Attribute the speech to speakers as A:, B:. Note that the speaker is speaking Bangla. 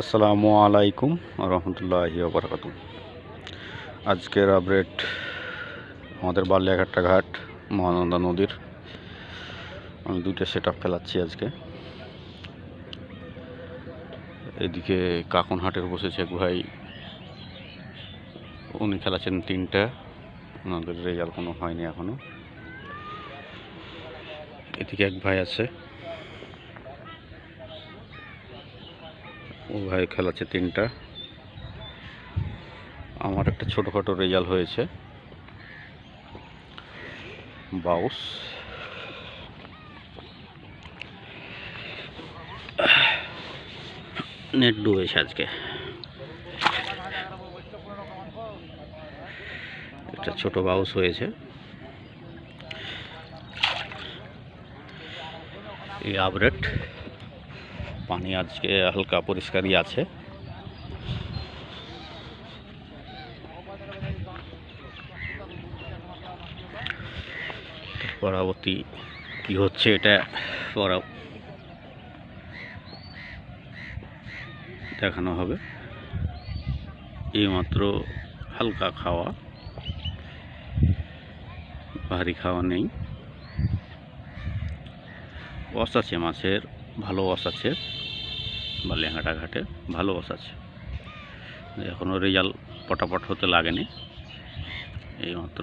A: আসসালামু আলাইকুম রহমতুল্লাহ বরকাত আজকের আপডেট আমাদের বালিয়াঘাটটা ঘাট, মহানন্দা নদীর। আমি দুইটা সেট আপ ফেলাচ্ছি আজকে। এদিকে কাকনহাটের বসেছে এক ভাই। উনি খেলাচ্ছেন তিনটা। ওনাদের রেজাল্ট কোনো হয়নি এখনও। এদিকে এক ভাই আছে। ও ভাই খেলাচ্ছে তিনটা। আমার একটা ছোটোখাটো রেজাল্ট হয়েছে। বাউস। নেট ডুবেছে আজকে। একটা ছোট বাউস হয়েছে। এই আপডেট। পানি আজকে হালকা পরিষ্কারই আছে। পরবর্তী কি হচ্ছে এটা পর দেখানো হবে। এইমাত্র হালকা খাওয়া। ভারী খাওয়া নেই। আছে মাছের ভালো ওয়াশ আছে, বা লেহাটা ঘাটে ভালো ওয়াশ আছে। এখনও রেজাল্ট পটাপট হতে লাগেনি, এইমাত্র।